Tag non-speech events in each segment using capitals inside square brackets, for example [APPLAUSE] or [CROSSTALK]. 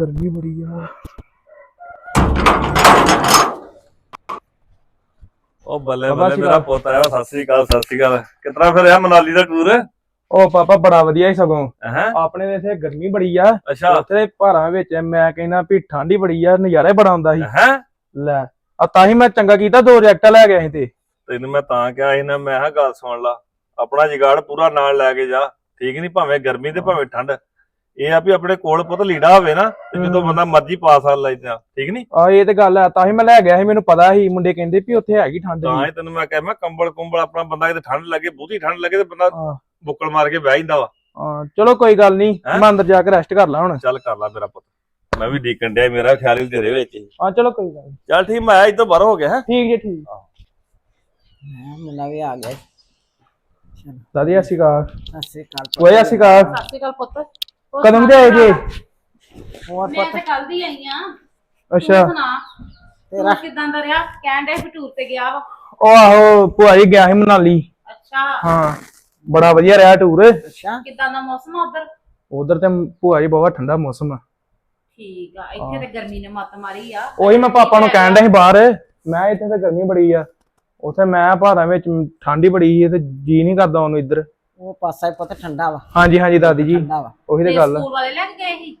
ਗਰਮੀ ਬੜੀ ਆ। ਉਹ ਬੱਲੇ ਬਾਬਾ ਬੱਲੇ ਜੀ ਮੇਰਾ ਦਾ- ਪੁੱਤ ਆਇਆ ਸਤਿ ਸ੍ਰੀ ਅਕਾਲ ਸਤਿ ਸ੍ਰੀ ਅਕਾਲ। ਕਿਤਨਾ ਫਿਰ ਆ ਮਨਾਲੀ ਦਾ ਟੂਰ ਉਹ ਪਾਪਾ ਬੜਾ ਵਧੀਆ ਹੀ ਸਗੋਂ। ਹੈ? ਆਪਣੇ ਦੇ ਇੱਥੇ ਗਰਮੀ ਬੜੀ ਆ। ਅੱਛਾ। ਉੱਥੇ ਭਾਰਾਂ ਵਿੱਚ ਮੈਂ ਕਹਿੰਦਾ ਵੀ ਠੰਡ ਹੀ ਬੜੀ ਆ ਨਜ਼ਾਰਾ ਹੀ ਬੜਾ ਆਉਂਦਾ ਸੀ। ਹੈ? ਲੈ ਆ ਤਾਂ ਹੀ ਮੈਂ ਚੰਗਾ ਕੀਤਾ ਦੋ ਰਿਐਕਟਰ ਲੈ ਗਿਆ ਸੀ ਤੇ। ਤੈਨੂੰ ਮੈਂ ਤਾਂ ਕਿਹਾ ਸੀ ਨਾ ਮੈਂ ਕਿਹਾ ਗੱਲ ਸੁਣ ਲਾ। ਆਪਣਾ ਜਿਗਾੜ ਪੂਰਾ ਨਾਲ ਲੈ ਕੇ ਜਾ। ਠੀਕ ਨਹੀਂ ਭਾਵੇਂ ਗਰਮੀ ਤੇ ਭਾਵੇਂ ਠੰਡ। ਇਹ ਆ ਵੀ ਆਪਣੇ ਕੋਲ ਪੁੱਤ ਲੀੜਾ ਹੋਵੇ ਨਾ ਤੇ ਜਦੋਂ। ਬੰਦਾ ਮਰਜ਼ੀ ਪਾ ਸਕਦਾ ਲੈਂਦਾ ਠੀਕ ਨਹੀਂ ਆ ਇਹ ਤੇ ਗੱਲ ਆ ਤਾਂ ਹੀ ਮੈਂ ਲੈ ਗਿਆ ਸੀ ਮੈਨੂੰ ਪਤਾ ਸੀ ਮੁੰਡੇ ਕਹਿੰਦੇ ਵੀ ਉੱਥੇ ਹੈਗੀ ਠੰਡ ਤਾਂ ਹੀ ਤੈਨੂੰ ਮੈਂ ਕਿਹਾ ਮੈਂ ਕੰਬਲ ਕੁੰਬਲ ਆਪਣਾ ਬੰਦਾ ਕਿਤੇ ਠੰਡ ਲੱਗੇ ਬਹੁਤੀ ਠੰਡ ਲੱਗੇ ਤੇ ਬੰਦਾ। ਬੁੱਕਲ ਮਾਰ ਕੇ ਬਹਿ ਜਾਂਦਾ ਵਾ। ਹਾਂ ਚਲੋ ਕੋਈ ਗੱਲ ਨਹੀਂ? ਮੈਂ ਅੰਦਰ ਜਾ ਕੇ ਰੈਸਟ ਕਰ ਲਾਂ ਹੁਣ। ਚੱਲ ਕਰ ਲੈ ਮੇਰਾ ਪੁੱਤ। ਮੈਂ ਵੀ ਡੀਕਣ ਡਿਆ ਮੇਰਾ ਖਿਆਲ ਹੀ ਤੇਰੇ ਵਿੱਚ ਹੀ। ਚਲੋ ਕੋਈ ਗੱਲ ਚੱਲ ਠੀਕ ਮੈਂ ਆਇਆ ਇੱਥੋਂ ਬਾਹਰ ਹੋ ਗਿਆ ਹੈ? ਠੀਕ ਜੀ ਠੀਕ। ਹਾਂ। ਮੁੰਡਾ ਵੀ ਆ ਗਿਆ। ਦਾਦੀ ਅਸੀਂ ਕਾ ਸਤਿ ਅਕਾਲ ਓਏ ਅਸੀਂ ਕਾ ਸਤਿ ਸ਼੍ਰੀ ਅਕਾਲ ਪੁੱਤ। ਕਦੋਂ ਦੇ ਆਏ ਜੀ? ਹੋਰ ਮੈਂ ਪੁੱਤ। ਤੇ ਕੱਲ ਦੀ ਆਈ ਆ। ਅੱਛਾ। ਤੂੰ ਸੁਣਾ ਤੇਰਾ ਕਿਦਾਂ ਦਾ ਰਿਹਾ? ਕਹਿਣ ਦੇ ਟੂਰ ਤੇ ਗਿਆ ਵਾ। ਉਹ ਆਹੋ ਭੂਆ ਜੀ ਗਿਆ ਸੀ ਮਨਾਲੀ। ਅੱਛਾ। ਹਾਂ ਬੜਾ ਵਧੀਆ ਰਿਹਾ ਟੂਰ ਅੱਛਾ। ਕਿਦਾਂ ਦਾ ਮੌਸਮ ਆ ਉਧਰ? ਉਧਰ ਤੇ ਭੂਆ ਜੀ ਬਹੁਤ ਠੰਡਾ ਮੌਸਮ ਆ। ਠੀਕ ਆ ਇੱਥੇ ਤੇ ਗਰਮੀ ਨੇ ਮੱਤ ਮਾਰੀ ਆ। ਉਹੀ ਮੈਂ ਪਾਪਾ ਨੂੰ ਕਹਿਣ ਡਿਆ ਸੀ ਬਾਹਰ ਮੈਂ ਇੱਥੇ ਤੇ ਗਰਮੀ ਬੜੀ ਆ। ਉਥੇ ਮੈਂ ਭਾਰਾਂ ਵਿੱਚ ਠੰਡ ਹੀ ਬੜੀ ਸੀ ਤੇ ਜੀ ਨਹੀਂ ਕਰਦਾ ਉਹਨੂੰ ਇੱਧਰ। ਉਹ ਪਾਸਾ ਹੀ ਪੁੱਤ ਠੰਡਾ ਵਾ। ਹਾਂਜੀ ਹਾਂਜੀ ਦਾਦੀ ਜੀ। ਠੰਡਾ ਵਾ। ਉਹੀ ਤੇ ਤੇ ਗੱਲ ਸਕੂਲ ਵਾਲੇ ਲੈ ਕੇ ਗਏ ਸੀ?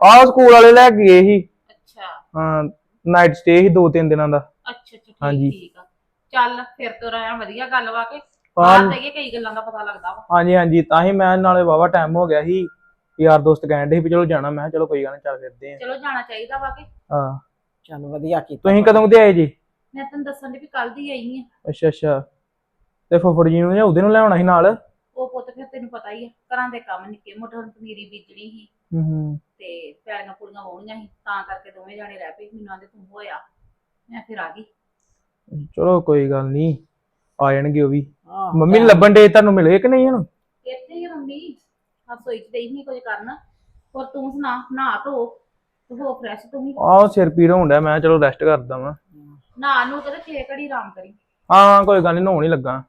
ਆਹ ਸਕੂਲ ਵਾਲੇ ਲੈ ਕੇ ਗਏ ਸੀ। ਅੱਛਾ। ਹਾਂ ਨਾਈਟ ਸਟੇ ਸੀ ਦੋ ਤਿੰਨ ਦਿਨਾਂ ਦਾ। ਅੱਛਾ ਅੱਛਾ ਹਾਂਜੀ। ਠੀਕ ਆ। ਚੱਲ ਫਿਰ ਤੋਂ ਰਹਿਣਾ ਵਧੀਆ ਗੱਲ ਵਾ ਕੇ। ਹਾਂ। ਬਾਹਰ ਜਾਈਏ ਕਈ ਗੱਲਾਂ ਦਾ ਪਤਾ ਲੱਗਦਾ ਵਾ। ਹਾਂਜੀ ਹਾਂਜੀ ਤਾਂ ਹੀ ਮੈਂ ਨਾਲੇ ਵਾਵਾ ਟਾਈਮ ਹੋ ਗਿਆ ਸੀ। ਯਾਰ ਦੋਸਤ ਕਹਿਣ ਦੇ ਸੀ ਵੀ ਚਲੋ ਜਾਣਾ। ਮੈਂ ਚਲੋ ਕੋਈ ਗੱਲ ਨਹੀਂ ਚੱਲ ਫਿਰਦੇ ਆ। ਚਲੋ ਜਾਣਾ ਚਾਹੀਦਾ ਵਾ ਕਿ। ਹਾਂ। ਚੱਲ ਵਧੀਆ ਕੀਤਾ ਤੁਸੀਂ ਕਦੋਂ ਦੇ ਆਏ ਜੀ? ਮੈਂ ਤੈਨੂੰ ਦੱਸਣ ਦੀ ਵੀ ਕੱਲ ਦੀ ਆਈ ਆ। ਅੱਛਾ ਅੱਛਾ। ਤੇ ਫੁੱਫੜ ਜੀ ਨੂੰ ਜਾਂ ਉਹਦੇ ਨੂੰ ਲਿਆਉਣਾ ਸੀ ਨਾਲ? ਤੈਨੂੰ ਪਤਾ ਹੀ ਆ ਘਰਾਂ ਦੇ ਕੰਮ ਨਿੱਕੇ ਮੋਟੇ ਹੁਣ ਪਨੀਰੀ ਬੀਜਣੀ ਸੀ ਹੂੰ ਹੂੰ ਤੇ ਪੈਲੀਆਂ ਪੁਲੀਆਂ ਵਾਉਣੀਆਂ ਸੀ ਤਾਂ ਕਰਕੇ ਦੋਵੇਂ ਜਾਣੇ ਰਹਿ ਪਏ ਮੈਨੂੰ ਆਂਦੇ ਤੂੰ ਹੋਇਆ ਮੈਂ ਫਿਰ ਆ ਗਈ। ਚਲੋ ਕੋਈ ਗੱਲ ਨਹੀਂ ਆ ਜਾਣਗੇ ਉਹ ਵੀ। ਹਾਂ, ਮੰਮੀ ਨੂੰ ਲੱਭਣ ਦੇ ਤੁਹਾਨੂੰ ਮਿਲੇ ਕਿ ਨਹੀਂ ਹੁਣ ਇੱਥੇ ਹੀ ਆ ਮੰਮੀ ਆ ਸੋਈ ਚ ਦੇਈ ਨਹੀਂ ਕੁਝ ਕਰਨ। ਹੋਰ ਤੂੰ ਸੁਣਾ ਨਹਾ ਧੋ ਤੂੰ ਹੋ ਫਰੈਸ਼ ਤੂੰ ਵੀ? ਆਹ ਸਿਰ ਪੀੜ ਹੋਣ ਡਿਆ ਮੈਂ ਚਲੋ ਰੈਸਟ ਕਰਦਾ ਵਾਂ। ਨਹਾ ਨੂੰ ਕਦੇ ਛੇ ਘੜੀ ਆਰਾਮ ਕਰੀ। ਹਾਂ ਕੋਈ ਗੱਲ ਨਹੀਂ ਨਹਾਉਣ ਹੀ ਲੱਗਾ।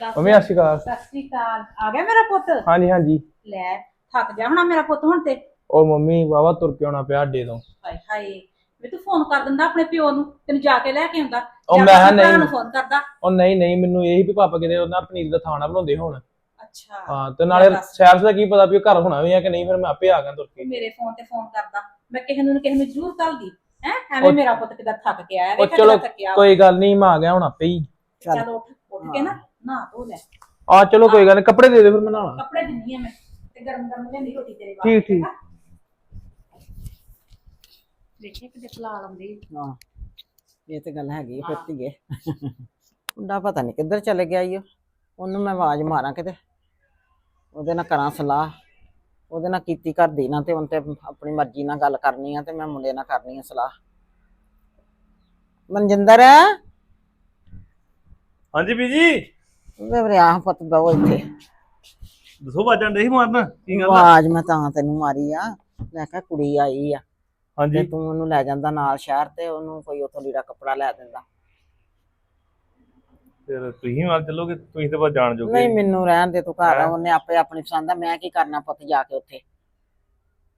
ਦੱਸ ਮੰਮੀ ਸਤਿ ਸ਼੍ਰੀ ਅਕਾਲ। ਸਤਿ ਸ਼੍ਰੀ ਅਕਾਲ। ਆ ਗਿਆ ਮੇਰਾ ਪੁੱਤ? ਹਾਂਜੀ ਹਾਂਜੀ। ਲੈ ਥੱਕ ਜਾ ਹੋਣਾ ਮੇਰਾ ਪੁੱਤ ਹੁਣ ਤੇ। ਉਹ ਮੰਮੀ ਵਾਵਾ ਤੁਰ ਕੇ ਆਉਣਾ ਪਿਆ ਅੱਡੇ ਤੋਂ। ਹਾਏ ਹਾਏ। ਵੀ ਤੂੰ ਫੋਨ ਕਰ ਦਿੰਦਾ ਆਪਣੇ ਪਿਓ ਨੂੰ ਤੈਨੂੰ ਜਾ ਕੇ ਲੈ ਕੇ ਆਉਂਦਾ। ਉਹ ਜਾਂ ਮੈਂ ਆਪਣੇ ਭਰਾ ਨਹੀਂ- ਨੂੰ ਫੋਨ ਕਰਦਾ। ਉਹ ਨਹੀਂ ਨਹੀਂ ਮੈਨੂੰ ਇਹ ਵੀ ਪਾਪਾ ਕਿਤੇ ਉਹਨਾਂ ਪਨੀਰ ਦਾ ਥਾਣਾ ਬਣਾਉਂਦੇ ਹੁਣ। ਅੱਛਾ। ਹਾਂ ਤੇ ਨਾਲੇ। ਸ਼ਹਿਰ ਦਾ ਕੀ ਪਤਾ ਵੀ ਉਹ ਘਰ ਹੋਣਾ ਵੀ ਆ ਕਿ ਨਹੀਂ ਫਿਰ ਮੈਂ ਆਪੇ ਆ ਗਿਆ ਤੁਰ ਕੇ। ਮੇਰੇ ਫੋਨ ਤੇ ਫੋਨ ਕਰਦਾ। ਮੈਂ ਕਿਸੇ ਨੂੰ ਨਾ ਕਿਸੇ ਨੂੰ ਜ਼ਰੂਰ ਕਰਦੀ ਹੈ? ਐਵੇਂ ਉਹ- ਮੇਰਾ ਪੁੱਤ ਕਿਦਾਂ ਥੱਕ ਕੇ ਆਇਆ ਉਹ ਚਲੋ ਥੱਕਿਆ। ਕੋਈ ਗੱਲ ਨਹੀਂ ਮੈਂ ਆ ਗਿਆ ਹੁਣ ਆਪੇ ਹੀ। ਚੱਲ ਚੱਲ ਉੱਠ ਉੱਠ ਕੇ ਨਾ। ਨਹਾ ਧੋ ਲੈ। ਆ ਚਲੋ ਕੋਈ ਗੱਲ ਨੀ ਕੱਪੜੇ ਦੇ ਦੇ ਫਿਰ ਮੈਂ ਨਹਾਣਾ ਕੱਪੜੇ ਦਿੰਨੀ ਆ ਮੈਂ ਤੇ ਗਰਮ ਗਰਮ ਲਿਆਂਦੀ ਰੋਟੀ ਤੇਰੇ ਵਾਸਤੇ ਠੀਕ ਠੀਕ। ਦੇਖੇ ਕਿਤੇ ਖਲਾ ਲੰਦੀ ਹਾਂ ਇਹ ਤੇ ਗੱਲ ਹੈਗੀ ਆ, ਫਿਰ ਧੀਏ। ਮੁੰਡਾ ਪਤਾ ਨਹੀਂ ਕਿੱਧਰ ਚਲੇ ਗਿਆ ਈ ਓ। ਉਹਨੂੰ ਮੈਂ ਆਵਾਜ਼ ਮਾਰਾਂ ਕਿਤੇ। ਉਹਦੇ ਨਾਲ ਕਰਾਂ ਸਲਾਹ। ਉਹਦੇ ਨਾਲ ਕੀਤੀ ਕਰਦੀ ਨਾ ਤੇ ਉਹਨ ਤੇ ਆਪਣੀ ਮਰਜ਼ੀ ਨਾਲ ਗੱਲ ਕਰਨੀ ਆ ਤੇ ਮੈਂ ਮੁੰਡੇ ਨਾਲ ਕਰਨੀ ਆ ਸਲਾਹ। ਮਨਜਿੰਦਰ? ਹਾਂਜੀ ਬੀਜੀ। ਵੀਰੇ ਆਹ ਪੁੱਤ ਬਹੋ ਇੱਥੇ। ਦੱਸੋ ਵਾਜਾਂ ਦੇ ਹੀ ਮਾਰਨਾ? ਕੀ ਗੱਲ ਆ? ਆਵਾਜ਼ ਮੈਂ ਤਾਂ ਤੈਨੂੰ ਮਾਰੀ ਆ। ਮੈਂ ਕਿਹਾ ਕੁੜੀ ਆਈ ਆ। ਤੇ ਹਾਂਜੀ। ਤੂੰ ਉਹਨੂੰ ਲੈ ਜਾਂਦਾ ਨਾਲ ਸ਼ਹਿਰ ਤੇ ਉਹਨੂੰ ਕੋਈ ਉਥੋਂ ਲੀੜਾ ਕੱਪੜਾ ਲੈ ਦਿੰਦਾ। ਫਿਰ ਤੁਸੀਂ ਨਾਲ ਚੱਲੋਗੇ? ਤੁਸੀਂ ਤੇ ਬਸ ਜਾਣ ਜੋਗੇ। ਨਹੀਂ ਮੈਨੂੰ ਰਹਿਣ ਦੇ ਤੂੰ ਘਰ ਆ, ਹੈਂ? ਉਹਨੇ ਆਪੇ ਆਪਣੀ ਪਸੰਦ ਦਾ ਮੈਂ ਕੀ ਕਰਨਾ ਪੁੱਤ ਜਾ ਕੇ ਉੱਥੇ?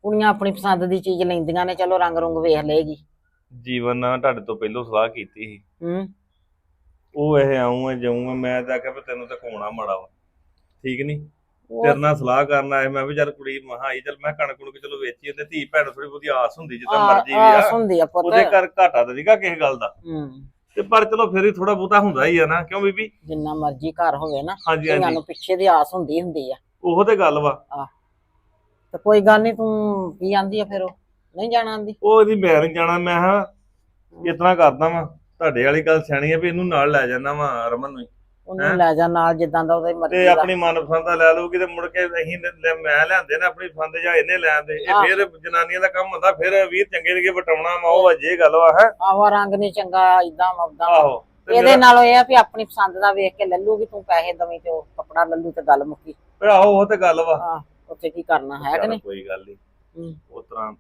ਕੁੜੀਆਂ ਆਪਣੀ ਪਸੰਦ ਦੀ ਚੀਜ਼ ਲੈਂਦੀਆਂ ਨੇ ਚਲੋ ਰੰਗ ਰੁੰਗ ਵੇਖ ਲਏਗੀ। ਜੀਵਨ ਨਾਲ ਤੁਹਾਡੇ ਤੋਂ ਪਹਿਲਾਂ ਸਲਾਹ ਕੀਤੀ ਸੀ। ਹੂੰ। ਉਹ ਇਹ ਆਉਂ ਆ ਜਾਉਂ ਆ ਮੈਂ ਤਾਂ ਵੀ ਤੈਨੂੰ ਤਾਂ ਕੋਣਾ ਮਾੜਾ ਵਾ। ਠੀਕ ਨਹੀਂ ਤੇਰੇ ਨਾਲ ਸਲਾਹ ਕਰਨ ਆਏ ਮੈਂ ਵੀ ਚੱਲ ਕੁੜੀ ਮਹਾ ਆਈ ਚੱਲ ਮੈਂ ਕਣਕ ਕੁਣਕ ਚਲੋ ਵੇਚੀ ਤੇ ਧੀ ਭੈਣ ਥੋੜੀ ਬਹੁਤੀ ਆਸ ਹੁੰਦੀ ਜਿੱਦਾਂ ਆ- ਮਰਜ਼ੀ ਵੀ ਆਸ ਆ ਹੁੰਦੀ ਆ ਪੁੱਤ। ਉਹਦੇ ਘਰ ਘਾਟਾ ਤਾਂ ਨਹੀਂਗਾ ਕਿਸੇ ਗੱਲ ਦਾ। ਹੂੰ। ਤੇ ਪਰ ਚਲੋ ਫਿਰ ਹੀ ਥੋੜਾ ਬਹੁਤਾ ਹੁੰਦਾ ਹੀ ਆ ਨਾ ਕਿਉਂ ਬੀਬੀ? ਜਿੰਨਾ ਮਰਜ਼ੀ ਘਰ ਹੋਵੇ ਨਾ ਹਾਂਜੀ ਨੂੰ ਪਿੱਛੇ ਦੀ ਆਸ ਹੁੰਦੀ ਹੁੰਦੀ ਆ। ਉਹੋ ਤੇ ਗੱਲ ਵਾ। ਤੇ ਕੋਈ ਗੱਲ ਨਹੀਂ ਤੂੰ ਕੀ ਆਂਦੀ ਆ ਫਿਰ ਉਹ? ਨਹੀਂ ਜਾਣਾ ਆਂਦੀ? ਉਹ ਇਹਦੀ ਮੈਂ ਨੀ ਜਾਣਾ ਮੈਂ ਹਾਂ ਇਤਨਾ ਕਰਦਾ ਵਾਂ। ਤੁਹਾਡੇ ਵਾਲੀ ਗੱਲ ਸਿਆਣੀ ਆ ਵੀ ਇਹਨੂੰ ਨਾਲ ਲੈ ਜਾਣਾ ਵਾ ਰਮਨ ਨੂੰ ਹੀ। ਉਹਨੂੰ ਹੈਂ? ਲੈ ਜਾ ਨਾਲ ਜਿੱਦਾਂ ਦਾ ਉਹਦੀ ਮਰਜ਼ੀ ਤੇ ਦਾ ਆਪਣੀ ਮਨਪਸੰਦ ਦਾ ਲੈ ਲਊਗੀ ਤੇ ਮੁੜ ਕੇ ਅਸੀਂ ਲੈ- ਲੈ- ਮੈਂ ਲਿਆਂਦੇ ਨਾ ਆਪਣੀ ਪਸੰਦ ਜਾਂ ਇਹਨੇ ਲੈਂਦੇ ਇਹ ਹਾਂ। ਫਿਰ ਜਨਾਨੀਆਂ ਦਾ ਕੰਮ ਹੁੰਦਾ ਫਿਰ ਵੀਰ ਚੰਗੇ ਦੇ ਵਟਾਉਣਾ ਵਾ ਉਹ ਵਜੇ ਗੱਲ ਵਾ ਹੈ? ਆਵਾ ਰੰਗ ਨਹੀਂ ਚੰਗਾ ਇਦਾਂ ਮਬਦਾ ਆਹੋ ਤੇ ਇਹਦੇ ਮੇਰਾ- ਨਾਲੋਂ ਇਹ ਆ ਵੀ ਆਪਣੀ ਪਸੰਦ ਦਾ ਵੇਖ ਕੇ ਲੱਲੂਗੀ ਤੂੰ ਪੈਸੇ ਦਵੀਂ ਤੇ ਉਹ ਕੱਪੜਾ ਲੱਲੂ ਤੇ ਗੱਲ ਮੁੱਕੀ। ਫਿਰ ਆਹੋ ਉਹ ਤੇ ਗੱਲ ਵਾ। ਉੱਥੇ ਕੀ ਕਰਨਾ ਹੈ ਕਿ ਚੱਲ ਨਹੀਂ? ਕੋਈ ਗੱਲ ਨਹੀਂ ਹੂੰ। ਉਸ ਤਰ੍ਹਾਂ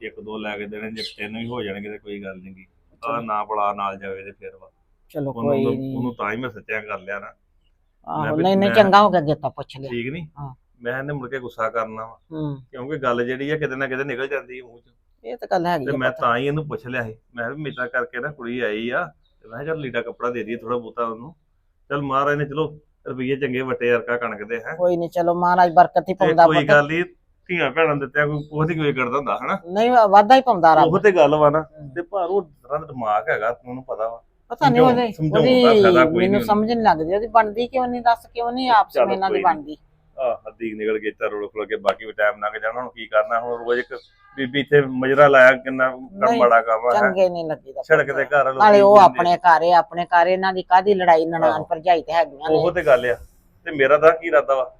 ਇੱਕ ਦੋ ਲੈ ਕੇ ਦੇਣੇ ਜੇ ਤਿੰਨ ਵੀ ਹੋ ਜਾਣਗੇ ਤੇ ਕੋਈ ਗੱਲ ਨਹੀਂ ਆ। ਨਾ ਬੜਾ ਨਾਲ ਜਾਵੇ ਤੇ ਫਿਰ ਵਾ। ਚਲੋ ਕੋਈ ਉਹਨੂੰ- ਨਹੀਂ ਉਹਨੂੰ ਤਾਂ ਹੀ ਮੈਂ ਸੱਚਿਆ ਕਰ ਲਿਆ ਨਾ। ਆਹੋ ਵੀ ਨਹੀਂ ਨਹੀਂ ਮੈਂ- ਚੰਗਾ ਹੋ ਗਿਆ ਗੇਤਾ ਪੁੱਛ ਲਿਆ। ਠੀਕ ਨਹੀਂ ਹਾਂ। ਮੈਂ ਇਹਨੇ ਮੁੜ ਕੇ ਗੁੱਸਾ ਕਰਨਾ ਵਾ। ਹੂੰ। ਕਿਉਂਕਿ ਗੱਲ ਜਿਹੜੀ ਆ ਕਿਤੇ ਨਾ ਕਿਤੇ ਨਿਕਲ ਜਾਂਦੀ ਹੈ ਮੂੰਹ ਚੋਂ। ਇਹ ਤਾਂ ਗੱਲ ਹੈਗੀ ਤੇ ਆ ਮੈਂ ਪਤਾ। ਤਾਂ ਹੀ ਇਹਨੂੰ ਪੁੱਛ ਲਿਆ ਸੀ। ਮੈਂ ਕਿਹਾ ਵੀ ਮੇਰਾ ਕਰਕੇ ਨਾ ਕੁੜੀ ਆਈ ਆ ਤੇ ਮੈਂ ਕਿਹਾ ਚੱਲ ਲੀੜਾ ਕੱਪੜਾ ਦੇ ਦਈਏ ਥੋੜਾ ਬਹੁਤਾ ਉਹਨੂੰ। ਚੱਲ ਮਹਾਰਾਜ ਨੇ ਚਲੋ ਰੁਪਈਏ ਚੰਗੇ ਵਟੇ ਅਰਕਾ ਕਣਕ ਦੇ ਹੈ। ਕੋਈ ਨਹੀਂ ਚਲੋ ਮਹਾਰਾਜ ਬਰਕਤ ਹੀ ਤੇ ਪਾਉਂਦਾ ਕੋਈ ਪੁੱਤ। ਗੱਲ ਨਹੀਂ ਧੀਆਂ ਭੈਣਾਂ ਦਿੱਤਿਆ ਕੋਈ ਉਹਦੀ ਕੋਈ ਕਰਦਾ ਹੁੰਦਾ ਹਨਾ? ਨਹੀਂ ਵਾਧਾ ਹੀ ਪਾਉਂਦਾ ਰੱਬ। ਉਹ ਤੇ ਗੱਲ ਵਾ ਨਾ ਤੇ ਪਰ ਉਹ ਤਰ੍ਹਾਂ ਦਾ ਦਿਮਾਗ ਹੈਗਾ ਤੁਹਾਨੂੰ ਪਤਾ ਵਾ। ਪਤਾ ਨਹੀਂ ਉਹਦੇ ਸਮਝਾਉਣ ਦਾ ਫਾਇਦਾ ਕੋਈ ਉਹਦੀ ਨਹੀਂ ਮੈਨੂੰ ਸਮਝ ਨਹੀਂ ਲੱਗਦੀ ਉਹਦੀ ਬਣਦੀ ਕਿਉਂ ਨਹੀਂ ਦੱਸ ਕਿਉਂ ਨਹੀਂ ਆਪਸ ਵਿੱਚ ਇਹਨਾਂ ਦੀ। ਬਣਦੀ। ਆ ਹੱਦੀ ਨਿਕਲ ਗਈ ਤਾਂ ਰੋੜ ਖੁਲ ਕੇ ਬਾਕੀ ਵੀ ਟਾਈਮ ਲੰਘ ਜਾਣਾ ਹੁਣ ਕੀ ਕਰਨਾ ਹੁਣ ਰੋਜ਼ ਇੱਕ ਬੀਬੀ ਇੱਥੇ ਮਜਰਾ ਲਾਇਆ ਕਿੰਨਾ ਕੰਮ ਬੜਾ ਕੰਮ ਹੈ? ਚੰਗੇ ਨਹੀਂ ਲੱਗੀਦਾ ਸੜਕ ਤੇ ਘਰ ਨਾਲੇ ਉਹ। ਆਪਣੇ ਘਰ ਹੈ ਆਪਣੇ ਘਰ ਇਹਨਾਂ ਦੀ ਕਾਦੀ ਲੜਾਈ ਨਨਾਣ। ਭਰਜਾਈ ਤੇ ਹੈਗੀਆਂ ਉਹ ਨੇ ਤੇ ਗੱਲ ਆ। ਤੇ ਮੇਰਾ ਤਾਂ ਕੀ ਇਰਾਦਾ ਵਾ?